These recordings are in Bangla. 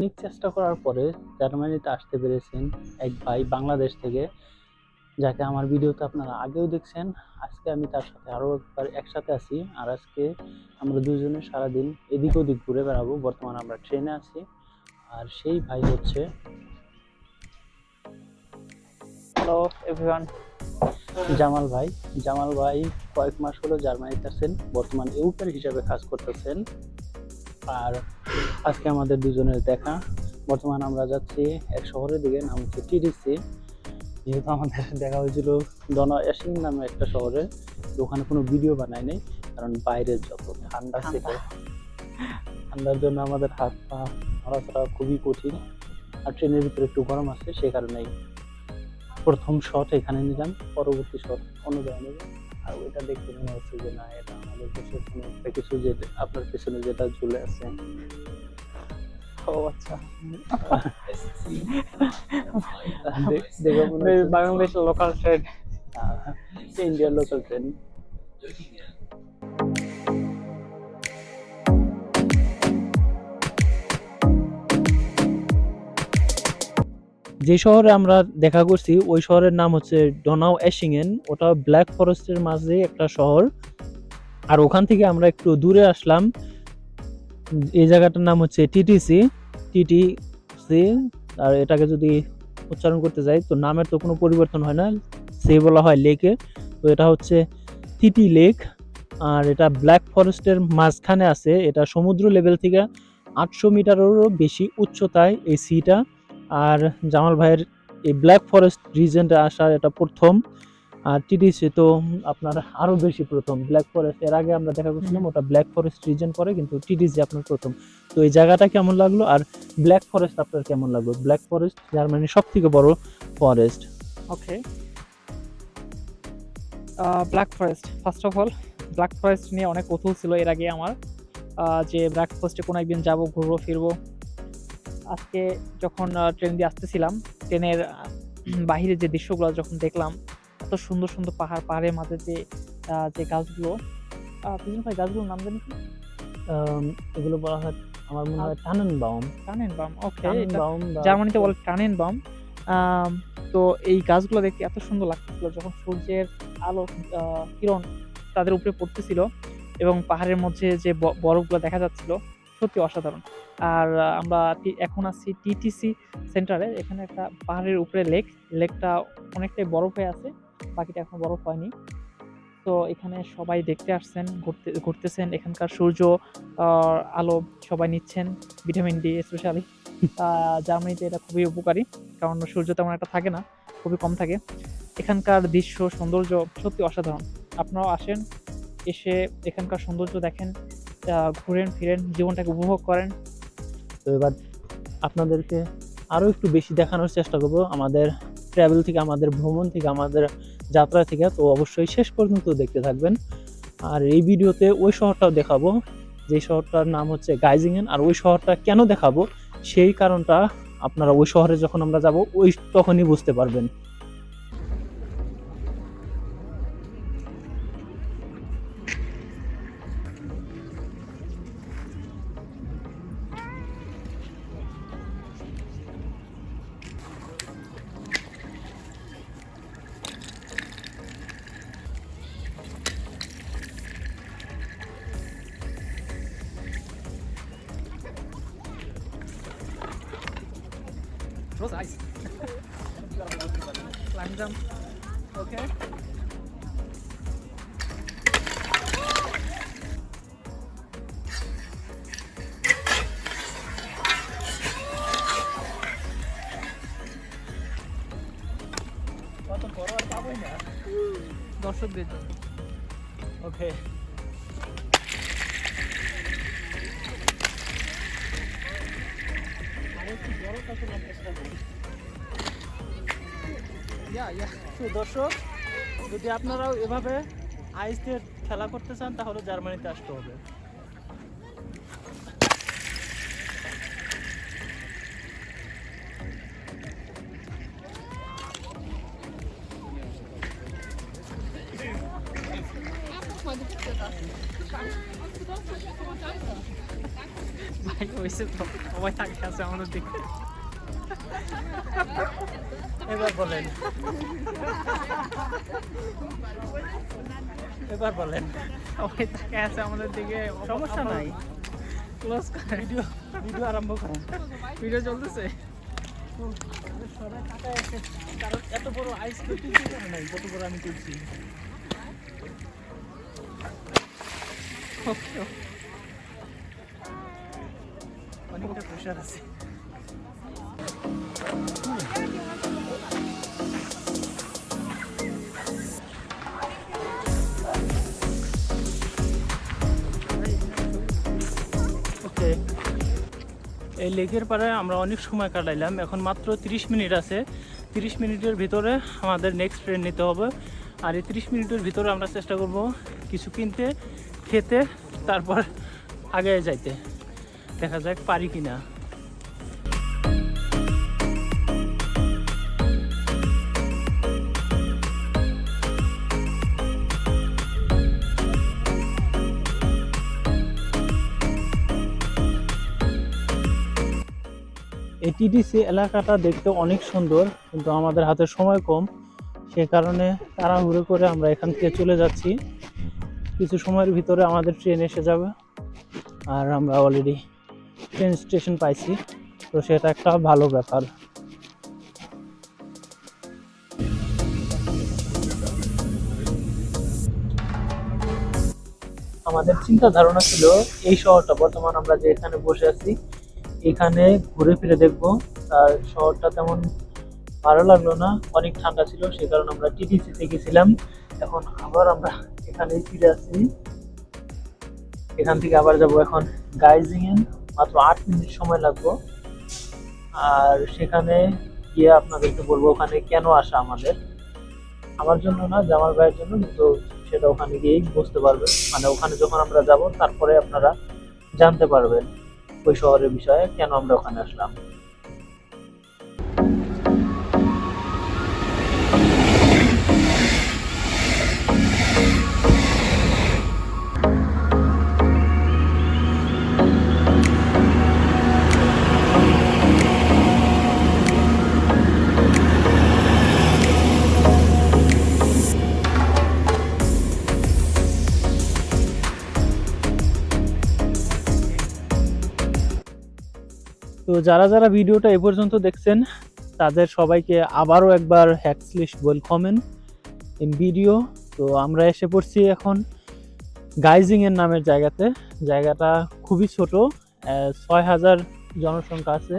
অনেক চেষ্টা করার পরে জার্মানিতে আসতে পেরেছেন এক ভাই বাংলাদেশ থেকে, যাকে আমার ভিডিওতে আপনারা আগেও দেখছেন। আজকে আমি তার সাথে আরও একবার একসাথে আছি আর আজকে আমরা দুজনে সারাদিন এদিক ওদিক ঘুরে বেড়াবো। বর্তমানে আমরা ট্রেনে আছি আর সেই ভাই হচ্ছে হ্যালো এভরিওয়ান জামাল ভাই। জামাল ভাই কয়েক মাস হলো জার্মানিতে আছেন, বর্তমান ইউটার হিসাবে কাজ করতেছেন। আর আজকে আমাদের দুজনের দেখা। বর্তমানে আমরা যাচ্ছি এক শহরের দিকে নাম হচ্ছে টিডিসি যেহেতু আমাদের দেখা হয়েছিল ডনা এশিং নামে একটা শহরে ওখানে কোনো ভিডিও বানাই নাই কারণ বাইরে যত ঠান্ডা ছিল ঠান্ডার জন্য আমাদের হাত পা নড়াচড়া খুবই কঠিন। আর ট্রেনের ভিতরে একটু গরম আছে সে কারণেই প্রথম শট এখানে নিলাম পরবর্তী শট অন্য জায়গায় আর ওইটা দেখতে মনে হচ্ছে যে না এটা আমাদের দেশের কোনো একটা কিছু যে আপনার পেছনে যেটা ঝুলে আছে। ও আচ্ছা। বাংলাদেশ লোকাল ট্রেন ইন্ডিয়ার লোকাল ট্রেন যে শহরে আমরা দেখা করছি ওই শহরের নাম হচ্ছে ডোনাও এশিংয়েন। ওটা ব্ল্যাক ফরেস্টের মাঝে একটা শহর। আর ওখান থেকে আমরা একটু দূরে আসলাম। এই জায়গাটার নাম হচ্ছে টিটিসি। টিটিসি আর এটাকে যদি উচ্চারণ করতে যাই, তো নামের তো কোনো পরিবর্তন হয় না। সে বলা হয় লেকে। তো এটা হচ্ছে টিটি লেক। আর এটা ব্ল্যাক ফরেস্টের মাঝখানে আছে। এটা সমুদ্র লেভেল থেকে আটশো মিটারেরও বেশি উচ্চতায় এই সিটা আর জামাল ভাইয়ের এই ব্ল্যাক ফরেস্ট রিজেন্টে আসার এটা প্রথম। আর টিডিসি তো আপনার আরও বেশি প্রথম। ব্ল্যাক ফরেস্ট এর আগে আমরা দেখা করছিলাম ওটা ব্ল্যাক ফরেস্ট রিজন পরে কিন্তু টিডিসি আপনার প্রথম। তো এই জায়গাটা কেমন লাগল? আর ব্ল্যাক ফরেস্ট আপনার কেমন লাগল? ব্ল্যাক ফরেস্ট জার্মানির সব থেকে বড় forest okay black forest first of all black forest নিয়ে অনেক কৌতূহল ছিল এর আগে আমার। আহ, যে ব্ল্যাক ফরেস্টে কোনো একদিন যাব ঘুরবো ফিরবো। আজকে যখন ট্রেন দিয়ে আসতেছিলাম ট্রেনের বাহিরে যে দৃশ্যগুলো যখন দেখলাম এত সুন্দর সুন্দর পাহাড় পাহাড়ের মাঝে যে যে গাছগুলো। ভাই গাছগুলোর নাম জানি কি এগুলো বলা হয় আমার মনে হয় টানেন বাউম টানেন বাম ওকে জার্মানিতে বলে টানেন বাম তো এই গাছগুলো দেখতে এত সুন্দর লাগতেছিল যখন সূর্যের আলো কিরণ তাদের উপরে পড়তেছিল এবং পাহাড়ের মধ্যে যে বরফগুলো দেখা যাচ্ছিল সত্যি অসাধারণ। আর আমরা এখন আছি টিটিসি সেন্টারে এখানে একটা পাহাড়ের উপরে লেক লেকটা অনেকটাই বরফ হয়ে আছে। বাকিটা এখন বরফ হয়নি। তো এখানে সবাই দেখতে আসছেন ঘুরতে ঘুরতেছেন। এখানকার সূর্য আলো সবাই নিচ্ছেন ভিটামিন ডি স্পেশালি জার্মানিতে এটা খুবই উপকারী কারণ সূর্য তেমন একটা থাকে না খুবই কম থাকে। এখানকার দৃশ্য সৌন্দর্য সত্যি অসাধারণ। আপনারাও আসেন এসে এখানকার সৌন্দর্য দেখেন ঘুরেন ফিরেন জীবনটাকে উপভোগ করেন। তো এবার আপনাদেরকে আরও একটু বেশি দেখানোর চেষ্টা করব। আমাদের ট্রাভেল থেকে আমাদের ভ্রমণ থেকে আমাদের যাত্রা থেকে, তো অবশ্যই শেষ পর্যন্ত দেখতে থাকবেন। আর এই ভিডিওতে ওই শহরটাও দেখাবো, যে শহরটার নাম হচ্ছে গাইজিংয়েন। আর ওই শহরটা কেন দেখাবো? সেই কারণটা আপনারা ওই শহরে যখন আমরা যাব, ওই তখনই বুঝতে পারবেন। Close eyes. Climb jump. Okay. দর্শকদের জন্য ওকে দর্শক যদি আপনারাও এভাবে আইস দিয়ে খেলা করতে চান তাহলে জার্মানিতে আসতে হবে? ভাই হয়েছে তো সবাই থাকে আছে আমাদের দিকে এবার বলেন। এবার বলেন। সবাই থাকে আছে আমাদের দিকে। সমস্যা নাই। ক্লোজ করে। ভিডিও ভিডিও আরম্ভ করুন। ভিডিও চলতেছে। সবাই টাকায় আছে কারণ এত বড় আইস নাই যত বড় আমি তুলছি অনেকটা প্রেশার আছে। এই লেকের পাড়ে আমরা অনেক সময় কাটাইলাম। এখন মাত্র 30 মিনিট আছে। 30 মিনিটের ভিতরে আমাদের নেক্সট ট্রেন নিতে হবে। আর এই 30 মিনিটের ভিতরে আমরা চেষ্টা করব কিছু কিনতে, খেতে, তারপর আগে যাইতে। দেখা যাক পারি কিনা। এই টিডিসি এলাকাটা দেখতে অনেক সুন্দর, কিন্তু আমাদের হাতে সময় কম। সে কারণে তাড়াহুড়ো করে আমরা এখান থেকে চলে যাচ্ছি। কিছু সময়ের ভিতরে আমাদের ট্রেন এসে যাবে। আর আমরা অলরেডি ট্রেন স্টেশন পাইছি। তো সেটা একটা ভালো ব্যাপার। আমাদের চিন্তা ধারণা ছিল, এই শহরটা বর্তমান আমরা যে এখানে বসে আছি এখানে ঘুরে ফিরে দেখব। আর শহরটা তেমন ভালো লাগল না, অনেক ঠান্ডা ছিল, সে কারণে আমরা টিটিসিতে গেছিলাম। এখন আবার আমরা এখানেই ফিরে আসছি। এখান থেকে আবার যাব এখন গাইজিং মাত্র আট মিনিট সময় লাগবে। আর সেখানে গিয়ে আপনাদেরকে বলব, ওখানে কেন আসা আমাদের? আমার জন্য না, জামাল ভাইয়ের জন্য, কিন্তু সেটা ওখানে গিয়েই বুঝতে পারবেন মানে ওখানে যখন আমরা যাব, তারপরে আপনারা জানতে পারবেন। ওই শহরের বিষয়ে কেন আমরা ওখানে আসলাম? যারা যারা ভিডিওটা এ পর্যন্ত দেখছেন তাদের সবাইকে আবারও একবার হ্যাক্সলিস্ট ওয়েলকমেন ইন ভিডিও তো আমরা এসে পড়ছি এখন গাইজিং এর নামের জায়গাতে। জায়গাটা খুবই ছোট ছয় হাজার জনসংখ্যা আছে।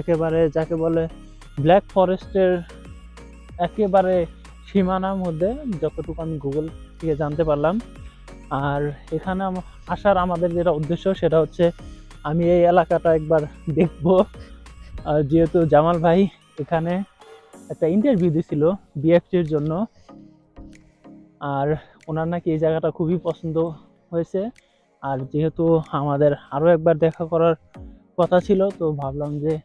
একেবারে যাকে বলে ব্ল্যাক ফরেস্টের একেবারে সীমানার মধ্যে যতটুকু আমি গুগল থেকে জানতে পারলাম। আর এখানে আসার আমাদের যেটা উদ্দেশ্য সেটা হচ্ছে আমি এই এলাকাটা একবার দেখব। আর যেহেতু জামাল ভাই এখানে একটা ইন্টারভিউ দিছিল বিএফটির জন্য। আর ওনার নাকি এই জায়গাটা খুবই পছন্দ হয়েছে। আর যেহেতু আমাদের আরও একবার দেখা করার কথা ছিল, তো ভাবলাম যে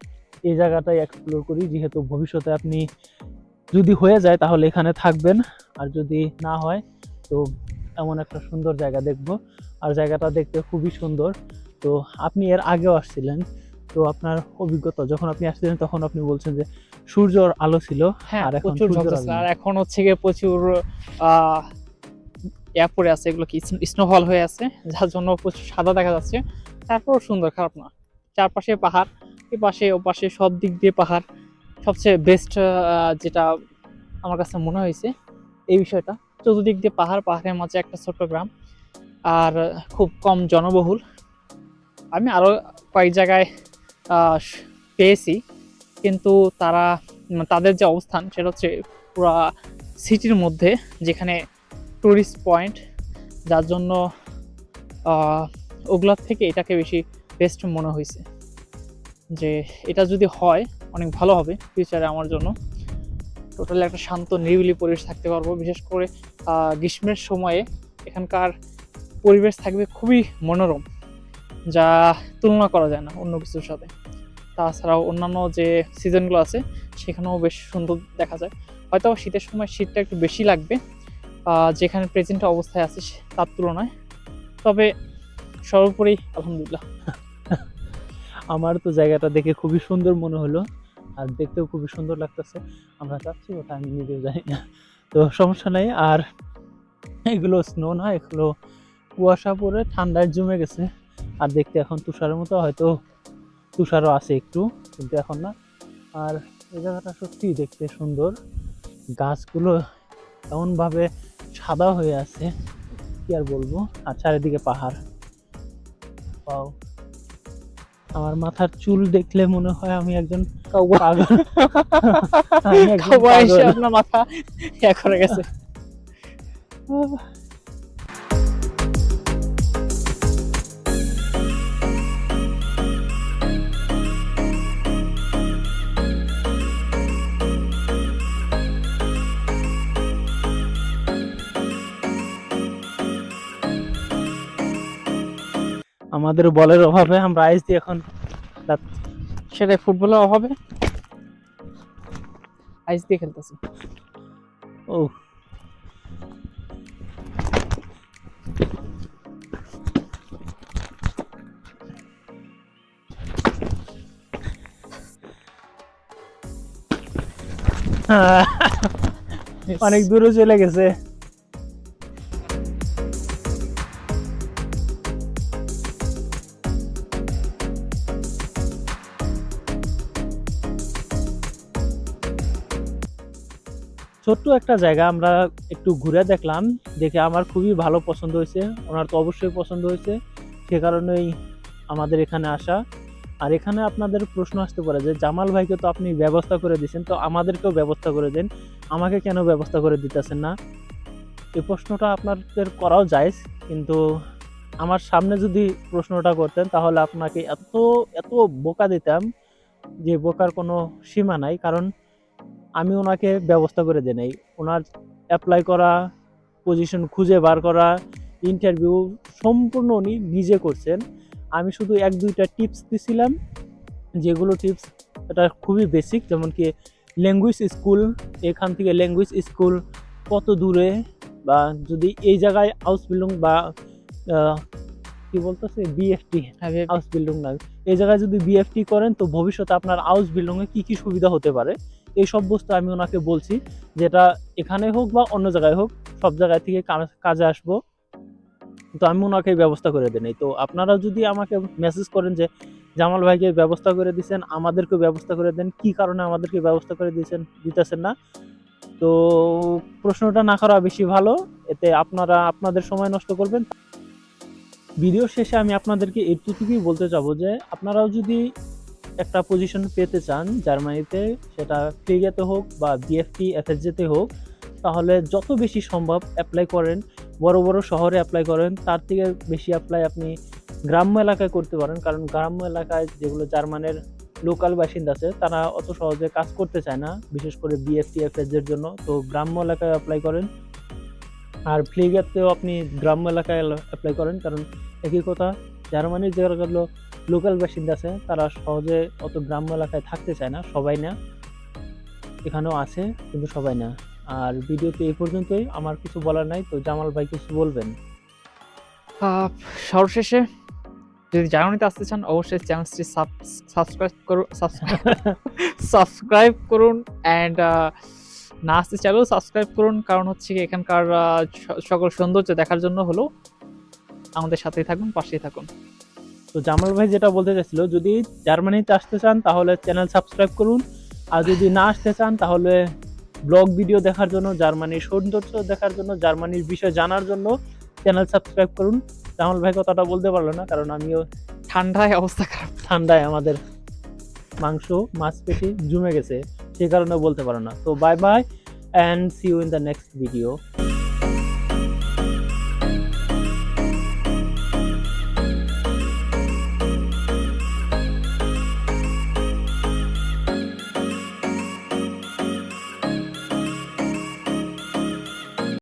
এই জায়গাটাই এক্সপ্লোর করি। যেহেতু ভবিষ্যতে আপনি যদি হয়ে যায় তাহলে এখানে থাকবেন। আর যদি না হয়, তো এমন একটা সুন্দর জায়গা দেখব। আর জায়গাটা দেখতে খুবই সুন্দর। তো আপনি এর আগেও আসছিলেন। তো আপনার অভিজ্ঞতা যখন আপনি আসছিলেন তখন আপনি বলছেন যে সূর্যর আলো ছিল হ্যাঁ আর এখন আলো আর এখন হচ্ছে গিয়ে প্রচুর আহ, ইয়া পড়ে আছে এগুলো কি স্নোফল হয়ে আছে যার জন্য প্রচুর সাদা দেখা যাচ্ছে। তারপর সুন্দর খারাপ না। চারপাশে পাহাড় এ পাশে ও পাশে সব দিক দিয়ে পাহাড়। সবচেয়ে বেস্ট যেটা আমার কাছে মনে হয়েছে এই বিষয়টা। চতুর্দিক দিয়ে পাহাড় পাহাড়ের মাঝে একটা ছোট্ট গ্রাম। আর খুব কম জনবহুল। আমি আরও কয়েক জায়গায় পেয়েছি। কিন্তু তারা তাদের যে অবস্থান, সেটা হচ্ছে পুরা সিটির মধ্যে, যেখানে ট্যুরিস্ট পয়েন্ট যার জন্য ওগুলার থেকে এটাকে বেশি বেস্ট মনে হয়েছে যে এটা যদি হয়, অনেক ভালো হবে ফিউচারে আমার জন্য। টোটালি একটা শান্ত, নিরিবিলি পরিবেশ থাকতে পারব। বিশেষ করে গ্রীষ্মের সময়ে এখানকার পরিবেশ থাকবে খুবই মনোরম। যা তুলনা করা যায় না অন্য কিছুর সাথে। তাছাড়াও অন্যান্য যে সিজনগুলো আছে, সেখানেও বেশ সুন্দর দেখা যায়। হয়তো শীতের সময় শীতটা একটু বেশি লাগবে যেখানে প্রেজেন্ট অবস্থায় আছে তার তুলনায়। তবে সর্বোপরি আলহামদুলিল্লাহ। আমার তো জায়গাটা দেখে খুবই সুন্দর মনে হলো, আর দেখতেও খুবই সুন্দর লাগতেছে। আমরা যাচ্ছি, ওটা আমি নিজেও জানি না। তো সমস্যা নেই, আর এগুলো স্নো না, এগুলো কুয়াশা পরে ঠান্ডায় জমে গেছে। আর দেখতে এখন তুষারের মতো হয়তো তুষারও আছে একটু কিন্তু এখন না। আর এই জায়গাটা সত্যি দেখতে সুন্দর। গাছগুলো এমনভাবে সাদা হয়ে আছে কি আর বলব? আর চারিদিকে পাহাড়. আমার মাথার চুল দেখলে মনে হয় আমি একজন পাগল। মাথা করে গেছে। আমাদের বলের অভাবে আমরা আইস দিয়ে এখন সেটাই ফুটবলের অভাবে আইস দিয়ে খেলতেছি। ও। অনেক দূরে চলে গেছে। ছোট্ট একটা জায়গা আমরা একটু ঘুরে দেখলাম, দেখে আমার খুবই ভালো পছন্দ হয়েছে, ওনার তো অবশ্যই পছন্দ হয়েছে, সে কারণেই আমাদের এখানে আসা। আর এখানে আপনাদের প্রশ্ন আসতে পারে যে, জামাল ভাইকে তো আপনি ব্যবস্থা করে দিয়েছেন, তো আমাদেরকেও ব্যবস্থা করে দেন, আমাকে কেন ব্যবস্থা করে দিতেছেন না? এই প্রশ্নটা আপনাদের করাও যায়, কিন্তু আমার সামনে যদি প্রশ্নটা করতেন, তাহলে আপনাকে এত এত বোকা দিতাম যে, বোকার কোনো সীমা নাই, কারণ আমি ওনাকে ব্যবস্থা করে দিই নাই। ওনার অ্যাপ্লাই করা পজিশন খুঁজে বার করা ইন্টারভিউ সম্পূর্ণ উনি নিজে করছেন। আমি শুধু এক দুইটা টিপস দিছিলাম যেগুলো টিপস এটা খুবই বেসিক যেমন কি ল্যাঙ্গুয়েজ স্কুল এখান থেকে ল্যাঙ্গুয়েজ স্কুল কত দূরে বা যদি এই জায়গায় হাউস বিল্ডিং বা কি বলতেছে বিএফটি হাউস বিল্ডিং না এই জায়গায় যদি বিএফটি করেন তো ভবিষ্যতে আপনার হাউস বিল্ডিংয়ে কী কী সুবিধা হতে পারে? এই সব বস্তু আমি ওনাকে বলছি, যেটা এখানে হোক বা অন্য জায়গায় হোক, সব জায়গায় থেকে কাজে আসব। তো আমি ওনাকে ব্যবস্থা করে দেই তো আপনারা যদি আমাকে মেসেজ করেন যে, জামাল ভাইকে ব্যবস্থা করে দিয়েছেন আমাদেরকে ব্যবস্থা করে দেন। কি কারণে আমাদেরকে ব্যবস্থা করে দিয়েছেন, দিতেছেন না? তো প্রশ্নটা না করা বেশি ভালো। এতে আপনারা, আপনাদের সময় নষ্ট করবেন। ভিডিও শেষে আমি আপনাদেরকে এইটুকুই বলতে চাবো যে, আপনারাও যদি একটা পজিশন পেতে চান, জার্মানিতে সেটা ফ্রিগেতে হোক বা বিএফটি এফএসজেতে হোক, তাহলে যত বেশি সম্ভব অ্যাপ্লাই করেন, বড় বড় শহরে অ্যাপ্লাই করেন, তার থেকে বেশি অ্যাপ্লাই আপনি গ্রাম্য এলাকায় করতে পারেন, কারণ গ্রাম্য এলাকায় যেগুলো জার্মানের লোকাল বাসিন্দা আছে, তারা অত সহজে কাজ করতে চায় না, বিশেষ করে বিএফটি এফএসজের জন্য। তো গ্রাম্য এলাকায় অ্যাপ্লাই করেন। আর ফ্লিগেতেও আপনি গ্রাম্য এলাকায় অ্যাপ্লাই করেন, কারণ একই কথা, জার্মানির যেগুলো লোকাল বাসিন্দা আছে, তারা সহজে অত গ্রাম্য এলাকায় থাকতে চায় না, সবাই না। এখানেও আছে, কিন্তু সবাই না। আর ভিডিওতে এই পর্যন্তই, আমার কিছু বলার নাই, তো জামাল ভাই কিছু বলবেন? সর্বশেষে যদি জার্মানিতে আসতে চান, অবশ্যই চ্যানেলটি সাবস্ক্রাইব করুন সাবস্ক্রাইব করুন অ্যান্ড না আসতে চাইলেও সাবস্ক্রাইব করুন, কারণ হচ্ছে এখানকার সকল সৌন্দর্য দেখার জন্য হলো। আমাদের সাথেই থাকুন, পাশেই থাকুন। তো জামাল ভাই যেটা বলতে চাইছিল, যদি জার্মানিতে আসতে চান, তাহলে চ্যানেল সাবস্ক্রাইব করুন। আর যদি না আসতে চান, তাহলে ব্লগ ভিডিও দেখার জন্য, জার্মানির সৌন্দর্য দেখার জন্য, জার্মানির বিষয় জানার জন্য চ্যানেল সাবস্ক্রাইব করুন। জামাল ভাই কথাটা বলতে পারল না, কারণ আমিও ঠান্ডায় অবস্থা খারাপ। ঠান্ডায় আমাদের মাংস মাংসপেশি জমে গেছে, সে কারণে বলতে পারো না। তো bye bye and see you in the next video